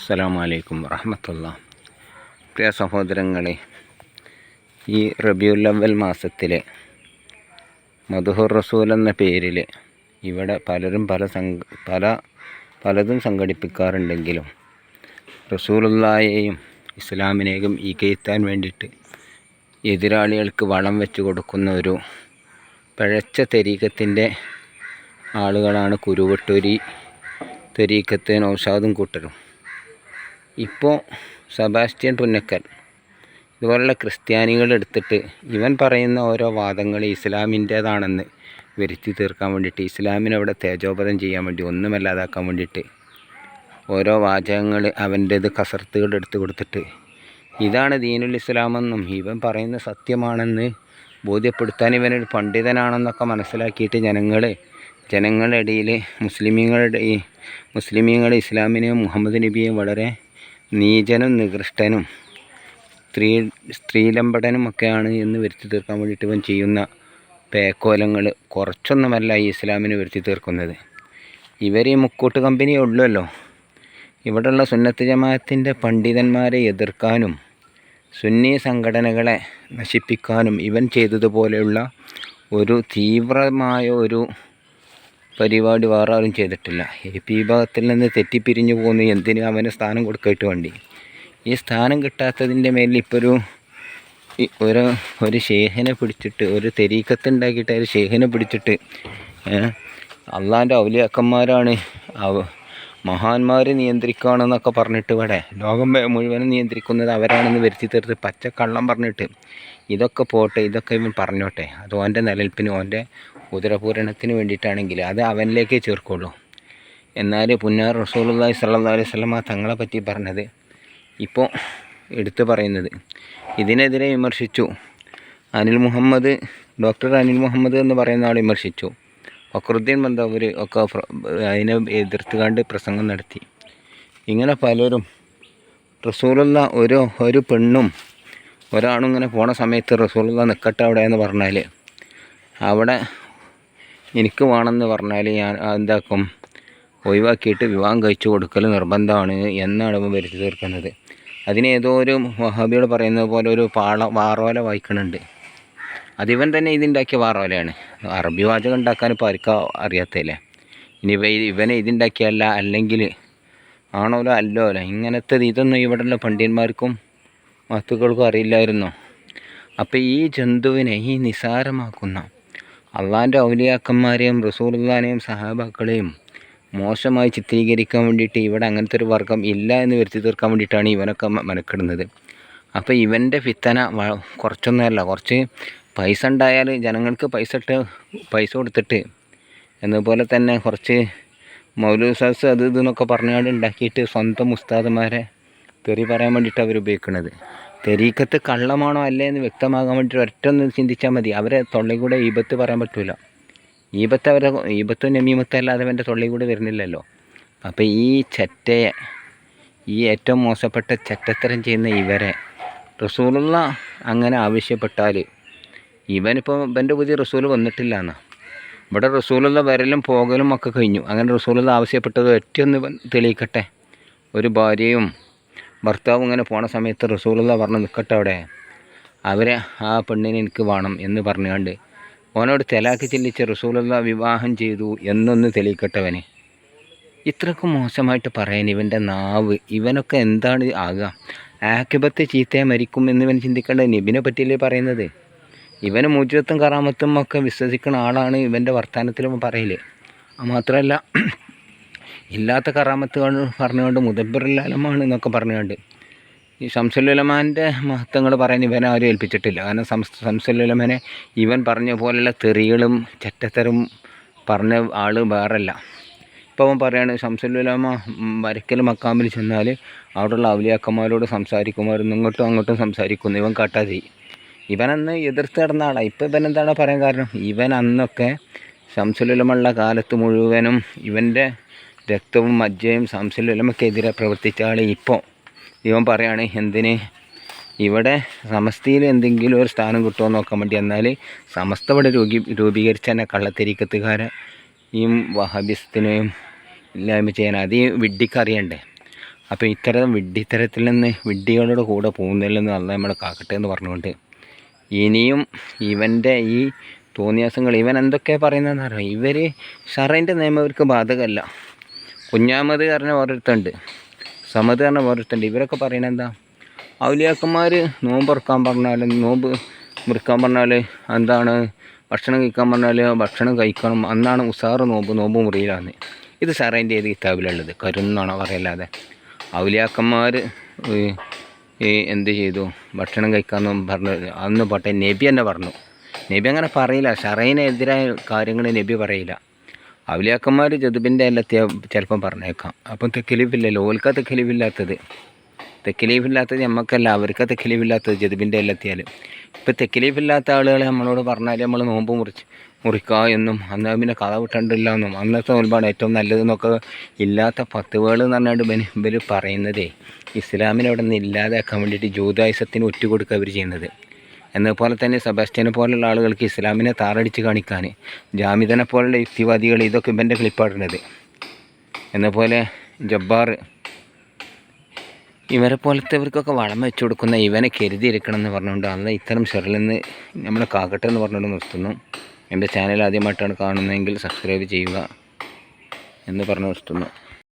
അസ്സലാമു അലൈക്കും വറഹമത്തുള്ള. പ്രിയ സഹോദരങ്ങളെ ഈ റബിയുല്ലവൽ മാസത്തിലെ മധുഹുർ റസൂൽ എന്ന പേരിൽ ഇവിടെ പലരും പല സംഘ പല പലതും സംഘടിപ്പിക്കാറുണ്ടെങ്കിലും റസൂലുള്ളായെയും ഇസ്ലാമിനെയും ഈ കയറ്റാൻ വേണ്ടിയിട്ട് എതിരാളികൾക്ക് വളം വെച്ച് കൊടുക്കുന്ന ഒരു പഴച്ച തെരീക്കത്തിന്റെ ആളുകളാണ് കുരുവട്ടൂരി തെരീക്കത്തെ നൗഷാദും കൂട്ടരും. ഇപ്പോൾ സെബാസ്റ്റ്യൻ പുന്നക്കൽ ഇതുപോലുള്ള ക്രിസ്ത്യാനികൾ എടുത്തിട്ട് ഇവൻ പറയുന്ന ഓരോ വാദങ്ങൾ ഇസ്ലാമിന്റേതാണെന്ന് വരുത്തി തീർക്കാൻ വേണ്ടിയിട്ട് ഇസ്ലാമിനെ അവിടെ ചെയ്യാൻ വേണ്ടി ഒന്നുമല്ലാതാക്കാൻ വേണ്ടിയിട്ട് ഓരോ വാചകങ്ങൾ അവന്റേത് കസർത്തുകൾ എടുത്തു കൊടുത്തിട്ട് ഇതാണ് ദീനുൽ ഇസ്ലാമെന്നും ഇവൻ പറയുന്ന സത്യമാണെന്ന് ബോധ്യപ്പെടുത്താൻ ഇവനൊരു പണ്ഡിതനാണെന്നൊക്കെ മനസ്സിലാക്കിയിട്ട് ജനങ്ങൾ ജനങ്ങളുടെ ഇടയിൽ മുസ്ലിമീങ്ങളുടെ മുസ്ലിമീങ്ങൾ ഇസ്ലാമിനെയും മുഹമ്മദ് നബിയെയും വളരെ നീചനും നികൃഷ്ടനും. സ്ത്രീ സ്ത്രീലമ്പടനും ഒക്കെയാണ് എന്ന് വരുത്തി തീർക്കാൻ വേണ്ടിയിട്ട് ഇവൻ ചെയ്യുന്ന പേക്കോലങ്ങൾ കുറച്ചൊന്നുമല്ല ഈ ഇസ്ലാമിന് വരുത്തി തീർക്കുന്നത്. ഇവർ ഈ മുക്കൂട്ട് കമ്പനിയേ ഉള്ളല്ലോ. ഇവിടെയുള്ള സുന്നത്ത് ജമാഅത്തിന്റെ പണ്ഡിതന്മാരെ എതിർക്കാനും സുന്നി സംഘടനകളെ നശിപ്പിക്കാനും ഇവൻ ചെയ്തതുപോലെയുള്ള ഒരു തീവ്രമായ ഒരു പരിപാടി വേറെ ആരും ചെയ്തിട്ടില്ല. എ പി വിഭാഗത്തിൽ നിന്ന് തെറ്റിപ്പിരിഞ്ഞു പോകുന്നു എന്തിനും അവന് സ്ഥാനം കൊടുക്കായിട്ട് വേണ്ടി? ഈ സ്ഥാനം കിട്ടാത്തതിന്റെ മേലിൽ ഇപ്പോൾ ഒരു ഒരു ഒരു ശേഖനെ പിടിച്ചിട്ട് ഒരു തെരീക്കത്തുണ്ടാക്കിയിട്ട് ഒരു ശേഖനെ പിടിച്ചിട്ട് അള്ളാന്റെ ഔലിയാക്കന്മാരാണ് അവ മഹാന്മാർ നിയന്ത്രിക്കുകയാണെന്നൊക്കെ പറഞ്ഞിട്ട് ഇവിടെ ലോകം മുഴുവനും നിയന്ത്രിക്കുന്നത് അവരാണെന്ന് വരുത്തി തീർത്ത് പച്ചക്കള്ളം പറഞ്ഞിട്ട് ഇതൊക്കെ പോട്ടെ ഇതൊക്കെ ഇവൻ പറഞ്ഞോട്ടെ. അത് ഓന്റെ നിലനിൽപ്പിന് ഓന്റെ ഉദരപൂരണത്തിന് വേണ്ടിയിട്ടാണെങ്കിൽ അത് അവനിലേക്ക് ചേർക്കുള്ളൂ. എന്നാൽ പുന്നാർ റസൂലുള്ളാഹി സ്വല്ലല്ലാഹു അലൈഹി വസല്ലമ തങ്ങളെ പറ്റി പറഞ്ഞത് ഇപ്പോൾ എടുത്തു പറയുന്നത്. ഇതിനെതിരെ വിമർശിച്ചു. അനിൽ മുഹമ്മദ് ഡോക്ടർ അനിൽ മുഹമ്മദ് എന്ന് പറയുന്ന ആൾ വിമർശിച്ചു. ഫക്രുദ്ദീൻ ബന്ദവർ ഒക്കെ അതിനെ എതിർത്തുകൊണ്ട് പ്രസംഗം നടത്തി. ഇങ്ങനെ പലരും റസൂലുള്ള ഒരു ഒരു പെണ്ണും ഒരാളും ഇങ്ങനെ പോണ സമയത്ത് റസൂലുള്ള നിൽക്കട്ടെ അവിടെ എന്ന് പറഞ്ഞാൽ അവിടെ എനിക്ക് വേണമെന്ന് പറഞ്ഞാൽ ഞാൻ എന്താക്കും ഒഴിവാക്കിയിട്ട് വിവാഹം കഴിച്ചു കൊടുക്കൽ നിർബന്ധമാണ് എന്നാണ് ഇപ്പോൾ വരുത്തി തീർക്കുന്നത്. അതിന് ഏതോ ഒരു വഹാബിയോട് പറയുന്നത് പോലെ ഒരു പാള വാറോല വായിക്കണുണ്ട്. അതിവൻ തന്നെ ഇതുണ്ടാക്കിയ വാറോലയാണ്. അറബി വാചകം ഉണ്ടാക്കാൻ ഇപ്പോൾ ആർക്കാ അറിയാത്തല്ലേ ഇനി ഇവ ഇവനെ ഇതുണ്ടാക്കിയല്ല അല്ലെങ്കിൽ ആണോലോ അല്ലോലോ ഇങ്ങനത്തെ ഇതൊന്നും ഇവിടെയുള്ള പണ്ഡിതന്മാർക്കും മത്തുക്കൾക്കും അറിയില്ലായിരുന്നു. അപ്പോൾ ഈ ജന്തുവിനെ ഈ നിസാരമാക്കുന്ന അള്ളാന്റെ ഔലിയാക്കന്മാരെയും റസൂലുള്ളാനെയും സഹാബാക്കളെയും മോശമായി ചിത്രീകരിക്കാൻ വേണ്ടിയിട്ട് ഇവിടെ അങ്ങനത്തെ ഒരു വർഗം ഇല്ല എന്ന് വരുത്തി തീർക്കാൻ വേണ്ടിയിട്ടാണ് ഇവനൊക്കെ മെനക്കെടുന്നത്. അപ്പോൾ ഇവന്റെ ഫിത്തന കുറച്ചൊന്നുമല്ല കുറച്ച് പൈസ ഉണ്ടായാൽ ജനങ്ങൾക്ക് പൈസ ഇട്ട് പൈസ കൊടുത്തിട്ട് എന്നതുപോലെ തന്നെ കുറച്ച് മൗലൂസാസ് അത് ഇതെന്നൊക്കെ പറഞ്ഞുകൊണ്ട് ഉണ്ടാക്കിയിട്ട് സ്വന്തം ഉസ്താദന്മാരെ തെറി പറയാൻ വേണ്ടിയിട്ട് അവർ ഉപയോഗിക്കുന്നത് തെരീക്കത്ത് കള്ളമാണോ അല്ലേ എന്ന് വ്യക്തമാകാൻ വേണ്ടിയിട്ട് ഒറ്റൊന്ന് ചിന്തിച്ചാൽ മതി. അവരെ തൊള്ളി കൂടെ ഈപത്ത് പറയാൻ പറ്റില്ല ഈപത്ത് അവരെ ഈപത്തും നമീമത്തും അല്ലാതെ അവന്റെ തൊള്ളി കൂടെ വരുന്നില്ലല്ലോ. അപ്പോൾ ഈ ചെറ്റയെ ഈ ഏറ്റവും മോശപ്പെട്ട ചെറ്റത്തരം ചെയ്യുന്ന ഇവരെ റസൂലുള്ള അങ്ങനെ ആവശ്യപ്പെട്ടാൽ ഇവനിപ്പോൾ ഇവന്റെ പുതിയ റസൂൽ വന്നിട്ടില്ല എന്നാ. ഇവിടെ റസൂലുള്ള വരലും പോകലും ഒക്കെ കഴിഞ്ഞു. അങ്ങനെ റസൂലുള്ള ആവശ്യപ്പെട്ടത് ഒറ്റയൊന്ന് തെളിയിക്കട്ടെ. ഒരു ഭാര്യയും ഭർത്താവും ഇങ്ങനെ പോണ സമയത്ത് റസൂലുള്ള പറഞ്ഞു നിൽക്കട്ടെ അവിടെ. അവരെ ആ പെണ്ണിനെ എനിക്ക് വേണം എന്ന് പറഞ്ഞുകൊണ്ട് ഓനോട് തെലാക്കി ചെല്ലിച്ച് റസൂലുള്ള വിവാഹം ചെയ്തു എന്നൊന്ന് തെളിയിക്കട്ടവന്. ഇത്രക്ക് മോശമായിട്ട് പറയാൻ ഇവന്റെ നാവ് ഇവനൊക്കെ എന്താണ് ആകുക ആക്കിബത്തെ ചീത്തയെ മരിക്കും എന്ന് ഇവൻ ചിന്തിക്കേണ്ടത് നബിനെ പറ്റിയല്ലേ പറയുന്നത്? ഇവന് മുജത്തും കറാമത്തും ഒക്കെ വിശ്വസിക്കുന്ന ആളാണ് ഇവന്റെ വർത്തമാനത്തിലും പറയില്ലേ മാത്രമല്ല ഇല്ലാത്ത കറാമത്തുകൾ പറഞ്ഞുകൊണ്ട് മുദബിറുലാലമാണ് എന്നൊക്കെ പറഞ്ഞുകൊണ്ട്. ഈ ശംസുലുലമാന്റെ മഹത്വങ്ങൾ പറയാൻ ഇവനെ ആരും ഏൽപ്പിച്ചിട്ടില്ല. കാരണം സംസ് ഇവൻ പറഞ്ഞ പോലെയുള്ള തെറികളും ചെറ്റത്തരും പറഞ്ഞ ആൾ വേറല്ല. ഇപ്പോൾ അവൻ പറയാണ് ശംസുലുലമ വരക്കൽ മക്കാമിൽ ചെന്നാൽ അവിടെയുള്ള അവലിയാക്കന്മാരോട് സംസാരിക്കുമായിരുന്നു. ഇങ്ങോട്ടും അങ്ങോട്ടും സംസാരിക്കുന്നു. ഇവൻ കാട്ടാതെ ഇവനന്ന് എതിർത്ത് നടന്ന ആളാണ് ഇപ്പം ഇവൻ എന്താണ് പറയാൻ കാരണം? ഇവൻ അന്നൊക്കെ ശംസുലുലമുള്ള കാലത്ത് മുഴുവനും ഇവന്റെ രക്തവും മജ്ജയും ശംസുലുലമക്കെതിരെ പ്രവർത്തിച്ച ആൾ ഇപ്പോൾ ഇവൻ പറയാണ് എന്തിന്? ഇവിടെ സമസ്തയിൽ എന്തെങ്കിലും ഒരു സ്ഥാനം കിട്ടുമോ നോക്കാൻ വേണ്ടി എന്നാൽ സമസ്ത ഇവിടെ രൂപീ രൂപീകരിച്ച തന്നെ കള്ളത്തിരിക്കത്തുകാരെ ഈ വഹാബിസത്തിനെയും ഇല്ലായ്മ ചെയ്യാൻ അത് ഈ വിഡ്ഢിക്ക് അറിയണ്ടേ. അപ്പോൾ ഇത്തരം വിഡ്ഢിത്തരത്തിൽ നിന്ന് വിഡ്ഢികളുടെ കൂടെ പോകുന്നതിൽ നിന്ന് നമ്മളെ കാക്കട്ടെ എന്ന് പറഞ്ഞുകൊണ്ട് ഇനിയും ഇവന്റെ ഈ തോന്നിയാസങ്ങൾ ഇവൻ എന്തൊക്കെ പറയുന്നതെന്ന് അറിയാം? ഇവർ ഷറൈന്റെ നിയമം ഇവർക്ക് ബാധകമല്ല. കുഞ്ഞാമത് പറഞ്ഞ ഓരോരുത്തുണ്ട് സമത് പറഞ്ഞ ഓരോരുത്തുണ്ട് ഇവരൊക്കെ പറയുന്നത് എന്താ? ഔലിയാക്കന്മാർ നോമ്പ് ഇറക്കാൻ പറഞ്ഞാൽ നോമ്പ് മുറിക്കാൻ പറഞ്ഞാൽ എന്താണ്? ഭക്ഷണം കഴിക്കാൻ പറഞ്ഞാൽ ഭക്ഷണം കഴിക്കണം. അന്നാണ് ഉസാറ് നോമ്പ് നോമ്പ് മുറിയിലാണ്. ഇത് സാറേന്റെ ഏത് കിതാബിലുള്ളത്? കരുന്നാണോ പറയല്ലാതെ. ഔലിയാക്കന്മാർ എന്ത് ചെയ്തു? ഭക്ഷണം കഴിക്കാമെന്നും പറഞ്ഞു. അന്ന് പോട്ടെ നബി തന്നെ പറഞ്ഞു. നബി അങ്ങനെ പറയില്ല. ഷറൈനെതിരായ കാര്യങ്ങൾ നബി പറയില്ല. ഔലിയാക്കന്മാർ ജതുബിന്റെ എല്ലത്തിയ ചിലപ്പം പറഞ്ഞേക്കാം. അപ്പം തെക്കിലീഫില്ലല്ലോ ഓൽക്ക തെക്കിലീഫില്ലാത്തത് തെക്കിലീഫില്ലാത്തത് നമുക്കല്ല അവർക്ക് തെക്കിലീഫില്ലാത്തത് ജതുബിന്റെ എല്ലത്തിയാൽ ഇപ്പം തെക്കിലീഫില്ലാത്ത ആളുകൾ നമ്മളോട് പറഞ്ഞാൽ നമ്മൾ നോമ്പ് മുറിച്ച് മുറിക്കുക എന്നും അന്ന് പിന്നെ കഥ വിട്ടണ്ടില്ല എന്നും അന്നത്തെ ഒരുപാട് ഏറ്റവും നല്ലതെന്നൊക്കെ ഇല്ലാത്ത പത്തുവേൾ എന്ന് പറഞ്ഞാണ്ട് ഇവർ പറയുന്നതേ ഇസ്ലാമിനെ അവിടെ നിന്ന് ഇല്ലാതാക്കാൻ വേണ്ടിയിട്ട് ജൂതായുസത്തിന് ഒറ്റുകൊടുക്കുക അവർ ചെയ്യുന്നത്. എന്നപോലെ തന്നെ സെബാസ്റ്റ്യനെ പോലുള്ള ആളുകൾക്ക് ഇസ്ലാമിനെ താറടിച്ച് കാണിക്കാൻ ജാമിദനെ പോലുള്ള യുക്തിവാദികൾ ഇതൊക്കെ ഇവന്റെ കളിപ്പാടുന്നത്. എന്നപോലെ ജബ്ബാർ ഇവരെ പോലത്തെവർക്കൊക്കെ വളം വെച്ചു കൊടുക്കുന്ന ഇവനെ കരുതിയിരിക്കണം എന്ന് പറഞ്ഞുകൊണ്ട് അന്ന് ഇത്തരം ഷെറിലെന്ന് നമ്മളെ കാക്കട്ടെ എന്ന് പറഞ്ഞുകൊണ്ട് നിർത്തുന്നു. എന്റെ ചാനൽ ആദ്യമായിട്ടാണ് കാണുന്നതെങ്കിൽ സബ്സ്ക്രൈബ് ചെയ്യുക എന്ന് പറഞ്ഞു നിർത്തുന്നു.